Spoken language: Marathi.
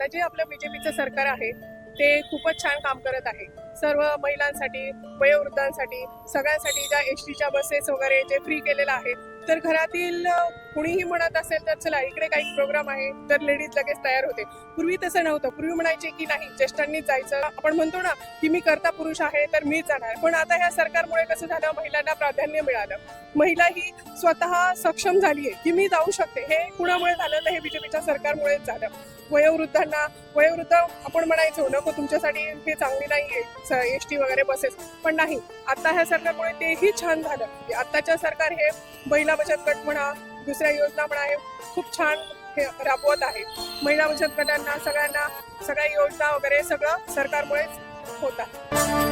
आता जे आपलं बीजेपीचं सरकार आहे ते खूपच छान काम करत आहे. सर्व महिलांसाठी वयोवृद्धांसाठी सगळ्यांसाठी ज्या एस टीच्या बसेस वगैरे जे फ्री केलेलं आहे तर घरातील कुणीही म्हणत असेल तर चला इकडे काही प्रोग्राम आहे तर लेडीज लगेच तयार होते. पूर्वी तसं नव्हतं. पूर्वी म्हणायचे की नाही ज्येष्ठांनीच जायचं. आपण म्हणतो ना की मी करता पुरुष आहे तर मीच जाणार. पण आता ह्या सरकारमुळे कसं झालं महिलांना प्राधान्य मिळालं. महिला ही स्वतः सक्षम झाली आहे की मी जाऊ शकते. हे कुणामुळे झालं? तर हे बीजेपीच्या सरकारमुळेच झालं. वयोवृद्धांना वयोवृद्ध आपण म्हणायचो नको तुमच्यासाठी हे चांगली नाहीये एस टी वगैरे बसेस. पण नाही. आता ह्या सरकारमुळे तेही छान झालं. आताच्या आत्ताच्या सरकार हे महिला बचत गट म्हणा दुसऱ्या योजना पण आहे खूप छान हे राबवत आहे. महिला बचत गटांना सगळ्यांना सगळ्या योजना वगैरे सगळं सरकारमुळेच होत आहे.